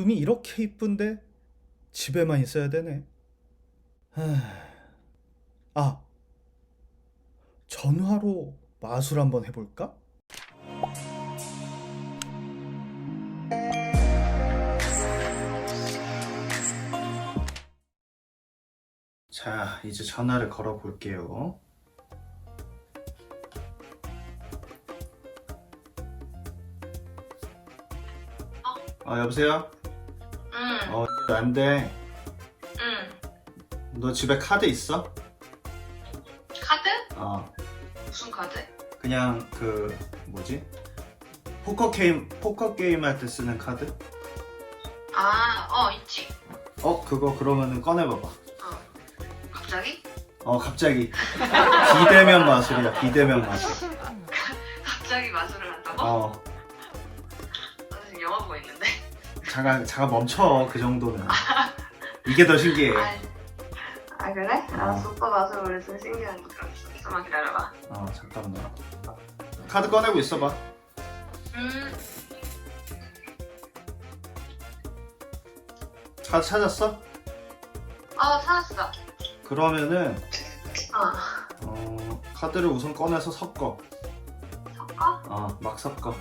룸이 이렇게 이쁜데 집에만 있어야 되네. 하... 아, 전화로 마술 한번 해볼까? 자, 이제 전화를 걸어 볼게요. 어, 여보세요? 응, 어, 안 돼. 응. 너 집에 카드 있어? 카드? 어, 무슨 카드? 그냥 그 뭐지? 포커 게임 포커 게임 할 때 쓰는 카드? 아, 어, 있지. 어, 그거 그러면은 꺼내 봐봐. 어. 갑자기? 어, 갑자기 비대면 마술이야. 비대면 마술. 갑자기 마술을 한다고? 어, 나 지금 영화 보고 있는데. 잠깐 잠깐 멈춰. 그 정도는. 이게 더 신기해. 아, 아 그래? 알았어, 오빠 원래 좀 신기한 거 들었어. 잠깐만 기다려봐. 어, 잠깐만. 카드 꺼내고 있어봐. 음, 카드 찾았어? 어, 찾았어. 그러면은 어, 어, 카드를 우선 꺼내서 섞어. 섞어? 어, 막 섞어.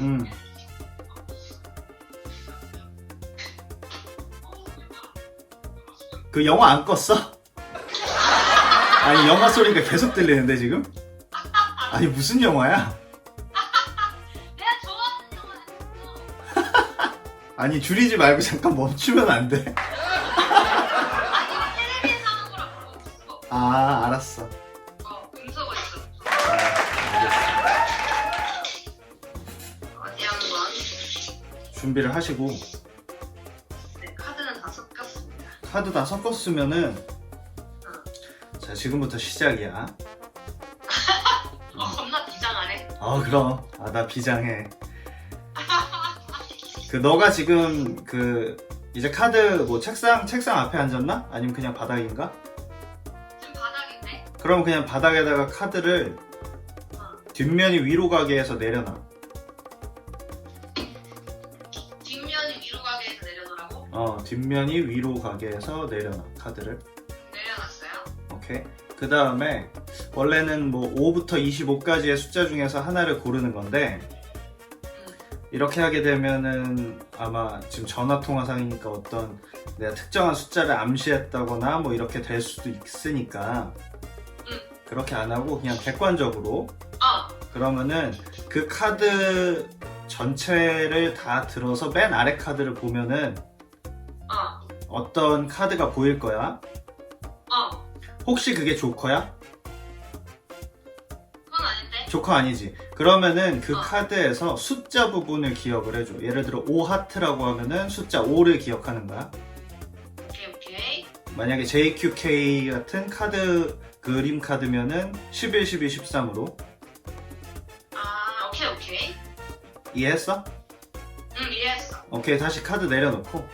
음. 그 영화 안 껐어? 아니 영화 소리가 계속 들리는데 지금? 아니 무슨 영화야? 내가 좋아하는 영화 했어. 아니 줄이지 말고 잠깐 멈추면 안 돼? 아니, 텔레비에서 하는 거랑 그거 없어. 아 알았어. 어, 준비를 하시고 네, 카드는 다 섞였습니다. 카드 다 섞었으면은 자 지금부터 시작이야. 어, 겁나 비장하네. 아 그럼 아 나 비장해 그 너가 지금 그 이제 카드 뭐 책상 책상 앞에 앉았나 아니면 그냥 바닥인가 지금 바닥인데? 그럼 그냥 바닥에다가 카드를 어. 뒷면이 위로 가게 해서 내려놔 어 뒷면이 위로 가게 해서 내려놔 카드를 내려놨어요. 오케이 그 다음에 원래는 뭐 5부터 25까지의 숫자 중에서 하나를 고르는 건데 이렇게 하게 되면은 아마 지금 전화 통화상이니까 어떤 내가 특정한 숫자를 암시했다거나 뭐 이렇게 될 수도 있으니까 응. 그렇게 안 하고 그냥 객관적으로 어, 그러면은 그 카드 전체를 다 들어서 맨 아래 카드를 보면은 어, 어떤 카드가 보일 거야. 어. 혹시 그게 조커야? 그건 아닌데? 조커 아니지. 그러면은 그 어. 카드에서 숫자 부분을 기억을 해줘. 예를 들어 5 하트라고 하면은 숫자 5를 기억하는 거야. 오케이, 오케이. 만약에 JQK 같은 카드 그림 카드면은 11, 12, 13으로 아, 오케이, 오케이. 이해했어? 응, 이해했어. 오케이 다시 카드 내려놓고 음,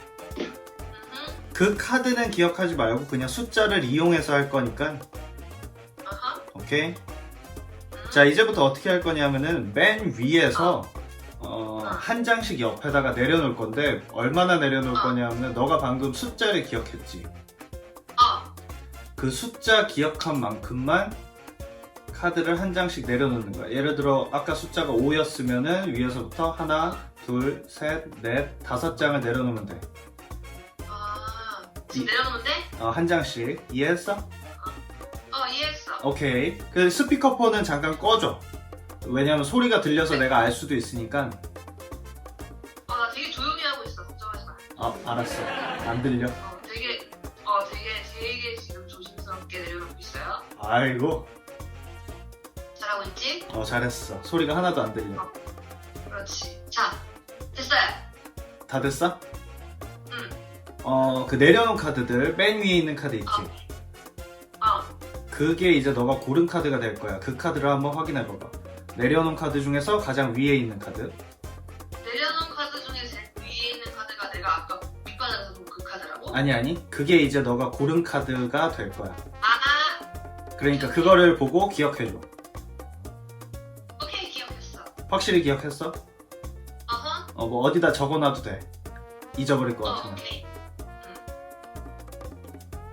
그 카드는 기억하지 말고 그냥 숫자를 이용해서 할 거니까 아하. 오케이 음. 자 이제부터 어떻게 할 거냐면은 맨 위에서 어, 한 장씩 옆에다가 내려놓을 건데 얼마나 내려놓을 어. 거냐면은 너가 방금 숫자를 기억했지 어, 그 숫자 기억한 만큼만 카드를 한 장씩 내려놓는 거야. 예를 들어 아까 숫자가 5였으면은 위에서부터 하나, 둘, 셋, 넷, 다섯 장을 내려놓으면 돼. 내려놓는데? 어, 한 장씩. 이해했어? 어, 이해했어. 오케이. 그 스피커폰은 잠깐 꺼줘. 왜냐면 소리가 들려서 내가 알 수도 있으니까. 어, 나 되게 조용히 하고 있어. 걱정하지 마. 아, 알았어. 안 들려. 어, 되게, 어, 되게, 되게 지금 조심스럽게 내려놓고 있어요. 아이고. 잘하고 있지? 어, 잘했어. 소리가 하나도 안 들려. 그렇지. 자, 됐어요. 다 됐어? 응. 어, 그 내려놓은 카드들 맨 위에 있는 카드 있지. 어, 그게 이제 너가 고른 카드가 될 거야. 그 카드를 한번 확인해 봐봐. 내려놓은 카드 중에서 가장 위에 있는 카드. 내려놓은 카드 중에 제일 위에 있는 카드가 내가 아까 밑바닥에서 본 그 카드라고? 아니 아니. 그게 이제 너가 고른 카드가 될 거야. 아, 그러니까 그거를 보고 기억해 줘. 확실히 기억했어? 어허. 어, 뭐 어디다 적어놔도 돼. 잊어버릴 것 어, 같으면. 오케이.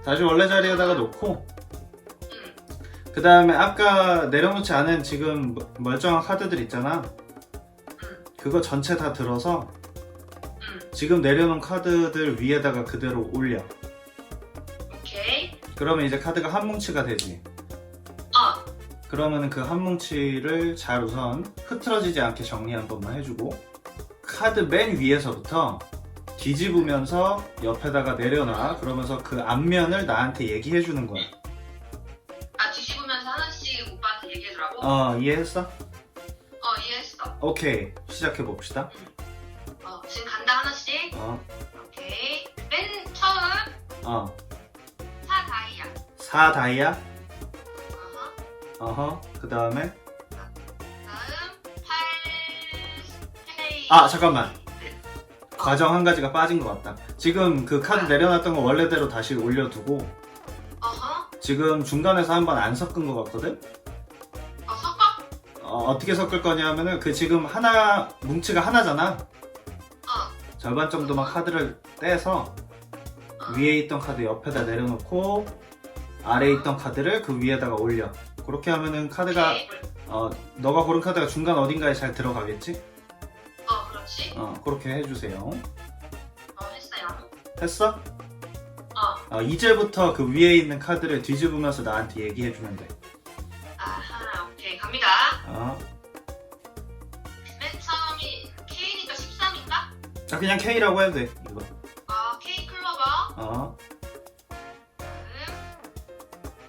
다시 원래 자리에다가 놓고 응. 그 다음에 아까 내려놓지 않은 지금 멀쩡한 카드들 있잖아. 응. 그거 전체 다 들어서 응. 지금 내려놓은 카드들 위에다가 그대로 올려. 오케이. 그러면 이제 카드가 한 뭉치가 되지. 어. 그러면은 그한 뭉치를 잘 우선 흐트러지지 않게 정리 한 번만 해주고 카드 맨 위에서부터 뒤집으면서 옆에다가 내려놔. 그러면서 그 앞면을 나한테 얘기해 주는 거야. 아 뒤집으면서 하나씩 오빠한테 얘기해주라고? 어, 이해했어? 어 이해했어. 오케이. 시작해 봅시다. 어 지금 간다 하나씩. 어, 오케이. 맨 처음 어. 사 다이아. 4 다이아. 어허. 어허. 그 다음에. 다음 팔 페이. 아, 잠깐만. 과정 한 가지가 빠진 것 같다. 지금 그 카드 내려놨던 거 원래대로 다시 올려두고 어허. 지금 중간에서 한번 안 섞은 것 같거든? 어 섞어. 어, 떻게 섞을 거냐면은 그 지금 하나, 뭉치가 하나잖아? 어. 절반 정도만 카드를 떼서 어. 위에 있던 카드 옆에다 내려놓고 아래에 있던 카드를 그 위에다가 올려. 그렇게 하면은 카드가, 오케이. 어, 너가 고른 카드가 중간 어딘가에 잘 들어가겠지? 어 그렇지. 어, 그렇게 해주세요. 어 했어요. 했어? 어. 어, 이제부터 그 위에 있는 카드를 뒤집으면서 나한테 얘기해주면 돼. 아하 오케이 갑니다. 어. 맨 처음이 K니까 13인가? 자, 그냥 K라고 해도 돼, 이거. 아 K 클로버. 어, 다음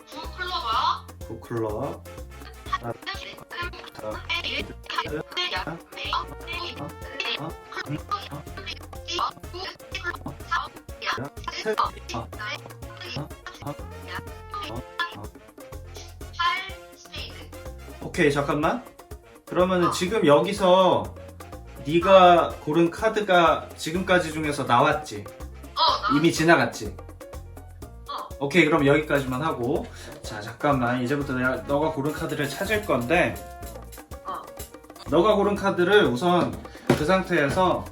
구 클로버. 구클럽. 셋. 어, 오케이, 잠깐만. 그러면은 어. 지금 여기서 네가 고른 카드가 지금까지 중에서 나왔지? 이미 지나갔지? 어. 오케이, 그럼 여기까지만 하고. 자, 잠깐만. 이제부터 내가 너가 고른 카드를 찾을 건데, 어. 너가 고른 카드를 우선 그 상태에서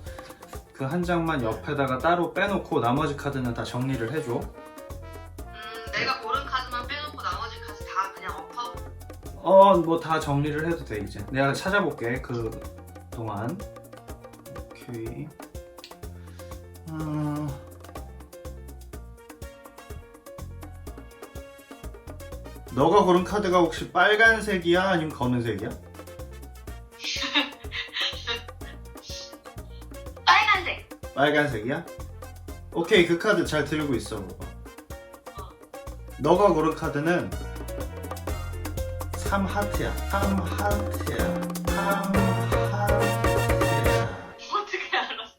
그 한 장만 옆에다가 따로 빼놓고 나머지 카드는 다 정리를 해줘. 음, 내가 고른 카드만 빼놓고 나머지 카드 다 그냥 엎어. 어, 뭐 다 정리를 해도 돼, 이제. 내가 찾아볼게, 그 동안. 오케이. 어... 너가 고른 카드가 혹시 빨간색이야? 아니면 검은색이야? 빨간색. 빨간색이야? 오케이, 그 카드 잘 들고 있어. 어. 너가 고른 카드는 3하트야. 3하트야. 3하트야. 어떻게 알았어?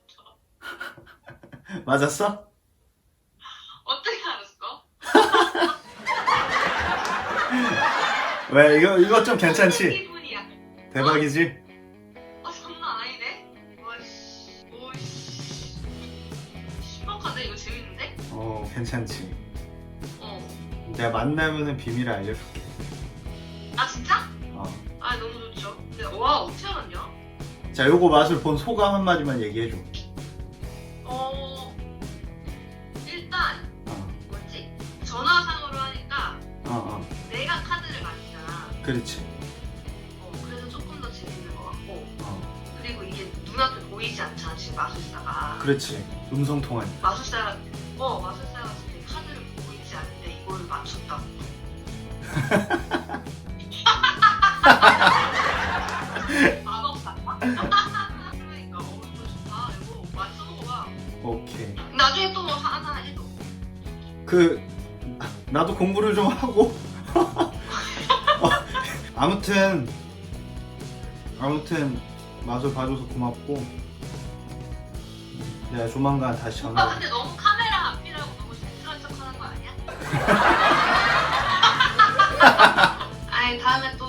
맞았어? 어떻게 알았어? 왜 이거 이거 좀 괜찮지? 기분이야. 대박이지? 괜찮지. 어. 내가 만나면은 비밀을 알려줄게. 아 진짜? 어. 아 너무 좋죠. 근데 와 어떻게 알았냐? 자 요거 맛을 본 소감 한 마디만 얘기해줘. 어. 일단 어, 뭐지? 전화상으로 하니까 어, 어. 내가 카드를 만지잖아. 그렇지. 어, 그래서 조금 더 재밌는 것 같고 어, 그리고 이게 눈앞에 보이지 않잖아 지금 마술사가 그렇지. 음성 통화. 마술사 어 마술사 맞췄다고 마법사인가? 그러니까 어 이거 좋다 이거 맞춰먹어봐 오케이. 나중에 또뭐 하나 해도 그 나도 공부를 좀 하고. 어, 아무튼 아무튼 맛을 봐줘서 고맙고. 내가 조만간 다시 오빠 전화. 근데 너무 카메라 앞이라고 너무 젠틀한 척 하는 거 아니야? 다음에 또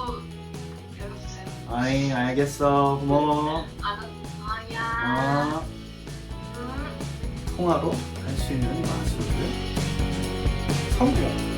배워주세요 아이 알겠어. 고마워. 아야 어. 음. 통화로 할 수 있는 마술을 성공.